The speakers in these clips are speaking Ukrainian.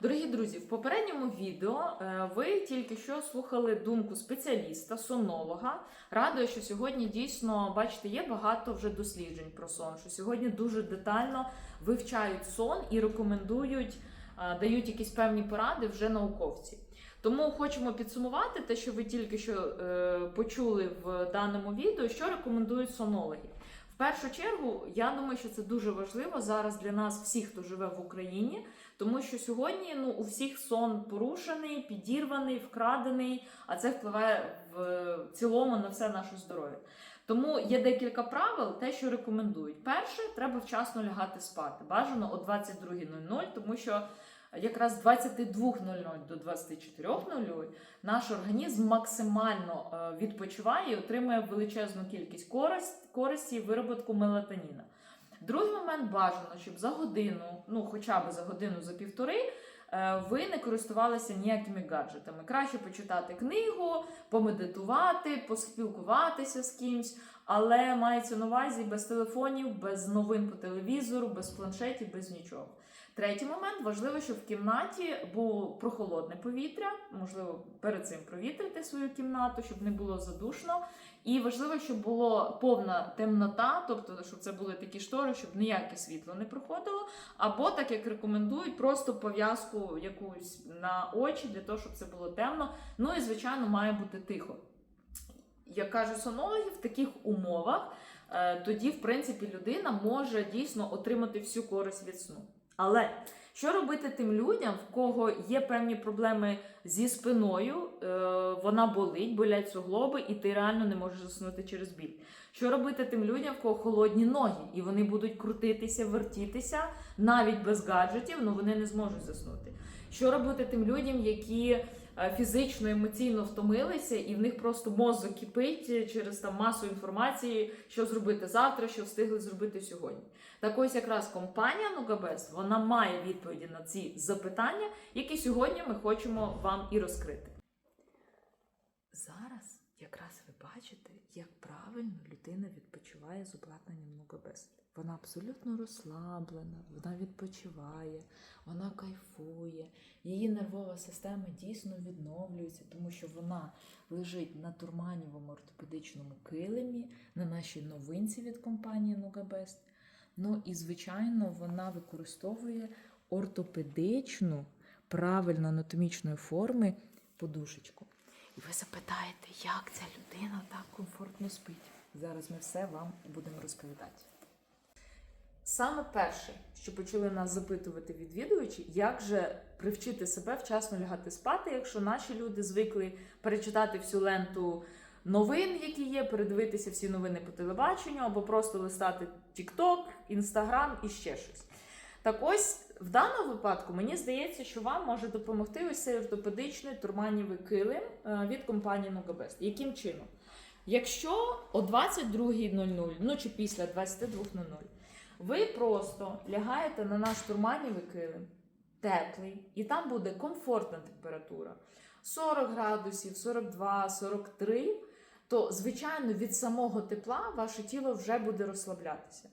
Дорогі друзі, в попередньому відео е, ви тільки що слухали думку спеціаліста, сонолога. Радує, що сьогодні дійсно, бачите, є багато вже досліджень про сон, що сьогодні дуже детально вивчають сон і рекомендують, е, дають якісь певні поради вже науковці. Тому хочемо підсумувати те, що ви тільки що е, почули в даному відео, що рекомендують сонологи. Першу чергу, я думаю, що це дуже важливо зараз для нас, всіх, хто живе в Україні, тому що сьогодні ну, у всіх сон порушений, підірваний, вкрадений, а це впливає в цілому на все наше здоров'я. Тому є декілька правил, те, що рекомендують. Перше, треба вчасно лягати спати. Бажано о 22.00, тому що якраз з 22.00 до 24.00 наш організм максимально е, відпочиває і отримує величезну кількість користь, користі вироботку мелатоніна. Другий момент бажано, щоб за годину, ну хоча б за годину, за півтори, ви не користувалися ніякими гаджетами. Краще почитати книгу, помедитувати, поспілкуватися з кимсь, але мається на увазі без телефонів, без новин по телевізору, без планшетів, без нічого. Третій момент важливо, щоб в кімнаті було прохолодне повітря, можливо, перед цим провітрити свою кімнату, щоб не було задушно. І важливо, щоб була повна темнота, тобто, щоб це були такі штори, щоб ніяке світло не проходило. Або, так як рекомендують, просто пов'язку якусь на очі для того, щоб це було темно. Ну і, звичайно, має бути тихо. Як кажуть сонологи, в таких умовах е, тоді, в принципі, людина може дійсно отримати всю користь від сну. Але що робити тим людям, в кого є певні проблеми зі спиною, е, вона болить, болять суглоби, і ти реально не можеш заснути через біль. Що робити тим людям, в кого холодні ноги, і вони будуть крутитися, вертітися навіть без гаджетів, але вони не зможуть заснути. Що робити тим людям, які фізично, емоційно втомилися, і в них просто мозок кипить через там масу інформації, що зробити завтра, що встигли зробити сьогодні. Так ось якраз компанія Нугабест вона має відповіді на ці запитання, які сьогодні ми хочемо вам і розкрити. Зараз якраз ви бачите, як правильно людина відпочиває з обладнанням Нугабест. Вона абсолютно розслаблена, вона відпочиває, вона кайфує, її нервова система дійсно відновлюється, тому що вона лежить на турманівому ортопедичному килимі, на нашій новинці від компанії Нугабест. Ну і, звичайно, вона використовує ортопедичну, правильно анатомічної форми подушечку. І ви запитаєте, як ця людина так комфортно спить? Зараз ми все вам будемо розповідати. Саме перше, що почали нас запитувати відвідувачі, як же привчити себе вчасно лягати спати, якщо наші люди звикли перечитати всю ленту новин, які є, передивитися всі новини по телебаченню, або просто листати TikTok, Instagram і ще щось. Так ось в даному випадку мені здається, що вам може допомогти ось цей ортопедичний турманівий килим е, від компанії Nogabest. Яким чином? Якщо о 22.00, ну чи після 22.00, ви просто лягаєте на наш турманівий килим, теплий, і там буде комфортна температура 40 градусів, 42, 43, то, звичайно, від самого тепла ваше тіло вже буде розслаблятися.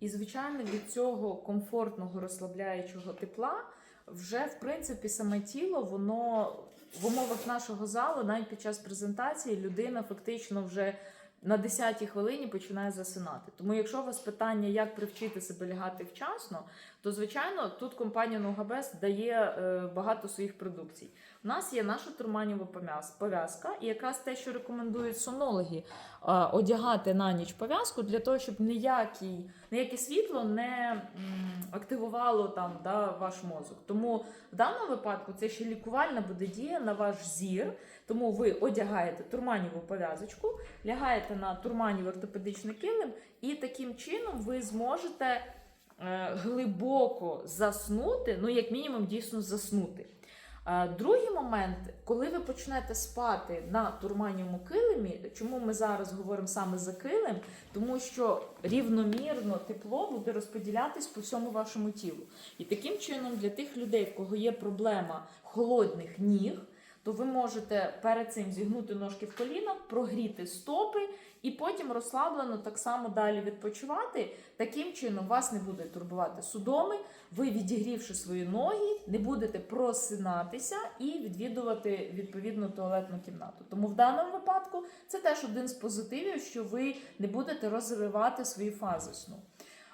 І, звичайно, від цього комфортного розслабляючого тепла вже, в принципі, саме тіло, воно в умовах нашого залу, навіть під час презентації, людина фактично вже на 10-й хвилині починає засинати. Тому, якщо у вас питання, як привчити себе лягати вчасно, то звичайно тут компанія Ногабест дає е, багато своїх продукцій. У нас є наша турманєва пом'яз- пов'язка, і якраз те, що рекомендують сонологи, одягати на ніч пов'язку для того, щоб ніякий, ніяке світло не активувало там да, ваш мозок. Тому в даному випадку це ще лікувальна буде дія на ваш зір. Тому ви одягаєте турманіву пов'язочку, лягаєте на турманів ортопедичний килим, і таким чином ви зможете глибоко заснути, ну, як мінімум, дійсно заснути. Е, Другий момент, коли ви почнете спати на турманівому килимі, чому ми зараз говоримо саме за килим? Тому що рівномірно тепло буде розподілятись по всьому вашому тілу. І таким чином, для тих людей, в кого є проблема холодних ніг, то ви можете перед цим зігнути ножки в коліна, прогріти стопи і потім розслаблено так само далі відпочивати. Таким чином вас не буде турбувати судоми. Ви, відігрівши свої ноги, не будете просинатися і відвідувати відповідну туалетну кімнату. Тому в даному випадку це теж один з позитивів, що ви не будете розривати свої фази сну.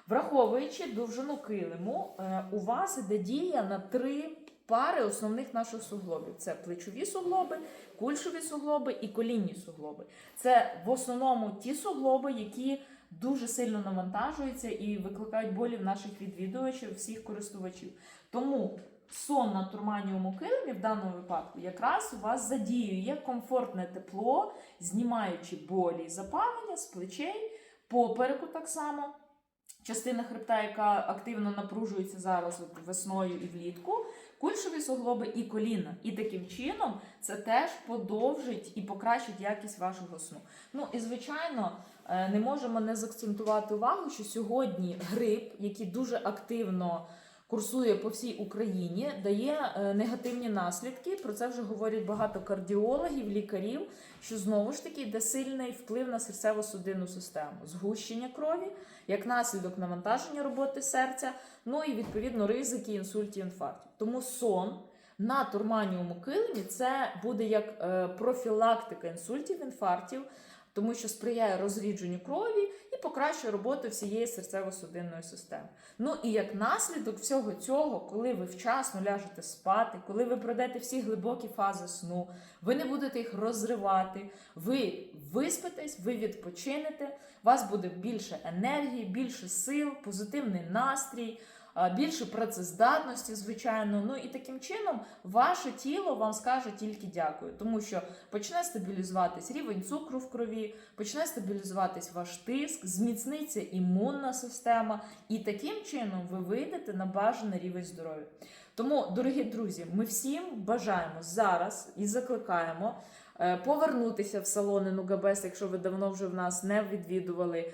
Враховуючи довжину килиму, е, у вас іде дія на три пари основних наших суглобів: це плечові суглоби, кульшові суглоби і колінні суглоби. Це в основному ті суглоби, які дуже сильно навантажуються і викликають болі в наших відвідувачів, всіх користувачів. Тому сон на турманіуму килимі в даному випадку якраз у вас задіює комфортне тепло, знімаючи болі і запалення з плечей, попереку так само. Частина хребта, яка активно напружується зараз от весною і влітку, кульшові суглоби і коліна. І таким чином це теж подовжить і покращить якість вашого сну. Ну і звичайно, е, не можемо не заакцентувати увагу, що сьогодні грип, який дуже активно курсує по всій Україні, дає е, негативні наслідки. Про це вже говорять багато кардіологів, лікарів. Що знову ж таки йде сильний вплив на серцево-судинну систему, згущення крові, як наслідок навантаження роботи серця, ну і відповідно ризики інсультів, інфарктів. Тому сон на турманіуму килимі це буде як е, профілактика інсультів, інфарктів, тому що сприяє розрідженню крові і покращує роботу всієї серцево-судинної системи. Ну і як наслідок всього цього, коли ви вчасно ляжете спати, коли ви пройдете всі глибокі фази сну, ви не будете їх розривати, ви виспитесь, ви відпочинете, у вас буде більше енергії, більше сил, позитивний настрій. Більше працездатності, звичайно. Ну і таким чином ваше тіло вам скаже тільки дякую, тому що почне стабілізуватись рівень цукру в крові, почне стабілізуватись ваш тиск, зміцниться імунна система, і таким чином ви вийдете на бажаний рівень здоров'я. Тому, дорогі друзі, ми всім бажаємо зараз і закликаємо е, повернутися в салони Нугабес, якщо ви давно вже в нас не відвідували.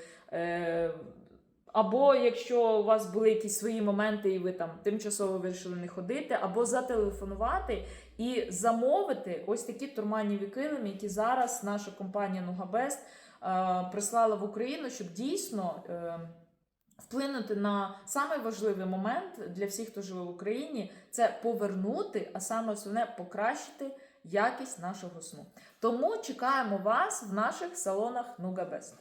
Або якщо у вас були якісь свої моменти, і ви там тимчасово вирішили не ходити, або зателефонувати і замовити ось такі турманіві килими, які зараз наша компанія Нугабест е, прислала в Україну, щоб дійсно е, вплинути на самий момент для всіх, хто живе в Україні, це повернути, а саме основне покращити якість нашого сну. Тому чекаємо вас в наших салонах Нугабест.